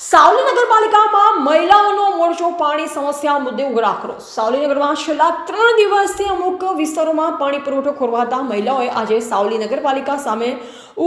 સાવલી નગરપાલિકામાં મહિલાઓનો મોરચો પાણી સમસ્યા મુદ્દે ઉગ્ર આક્રોશ સાવલી નગરમાં છેલ્લા ત્રણ દિવસથી અમુક વિસ્તારોમાં પાણી પુરવઠો ખોરવાતા મહિલાઓએ આજે સાવલી નગરપાલિકા સામે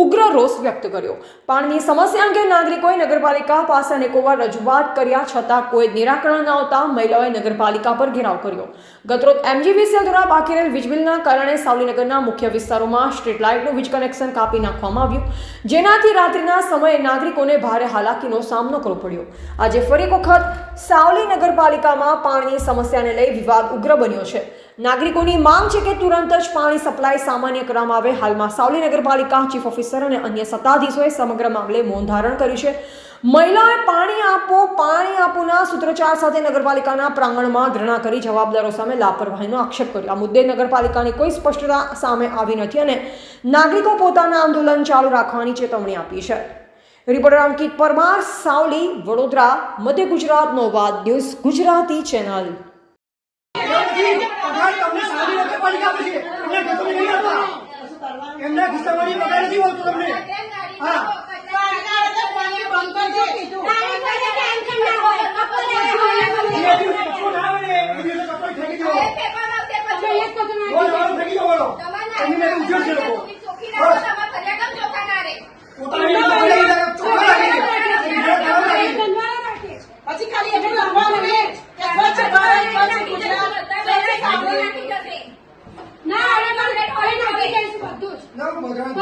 ઉગ્ર રોષ વ્યક્ત કર્યો. પાણીની સમસ્યા અંગે નાગરિકોએ નગરપાલિકા પાસે અનેકોવાર રજૂઆત કર્યા છતાં કોઈ નિરાકરણ ન આવતા મહિલાઓએ નગરપાલિકા પર ઘેરાવ કર્યો. ગતરોજ એમજીવીસીએલ દ્વારા બાકી રહેલ વીજબિલના કારણે સાવલીનગરના મુખ્ય વિસ્તારોમાં સ્ટ્રીટ લાઇટનું વીજ કનેક્શન કાપી નાખવામાં આવ્યું. જેનાથી રાત્રિના સમયે નાગરિકોને ભારે હાલાકીનો સામનો કરવો પડ્યો. આજે ફરી વખત સાવલી નગરપાલિકામાં પાણીની સમસ્યાને લઈ વિવાદ ઉગ્ર બન્યો છે. નાગરિકોની માંગ છે કે તુરંત જ પાણી સપ્લાય સામાન્ય કરવામાં આવે. હાલમાં સાવલી નગરપાલિકા ચીફ ઓફિસર અને અન્ય સત્તાધીશોએ સમગ્ર મામલે મૌન ધારણ કર્યું છે. મહિલાએ પાણી આપો, પાણી આપોના સૂત્રોચ્ચાર સાથે નગરપાલિકાના પ્રાંગણમાં ધરણા કરી જવાબદારો સામે લાપરવાહીનો આક્ષેપ કર્યો. આ મુદ્દે નગરપાલિકાની કોઈ સ્પષ્ટતા સામે આવી નથી અને નાગરિકો પોતાના આંદોલન ચાલુ રાખવાની ચેતવણી આપી છે. રિપોર્ટર અંકિત પરમાર સાવલી વડોદરા મધ્ય ગુજરાતનો નોવાદ ન્યૂઝ ગુજરાતી ચેનલ છે. એમને. જે દિવસે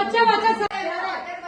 વચ્ચે વચ્ચે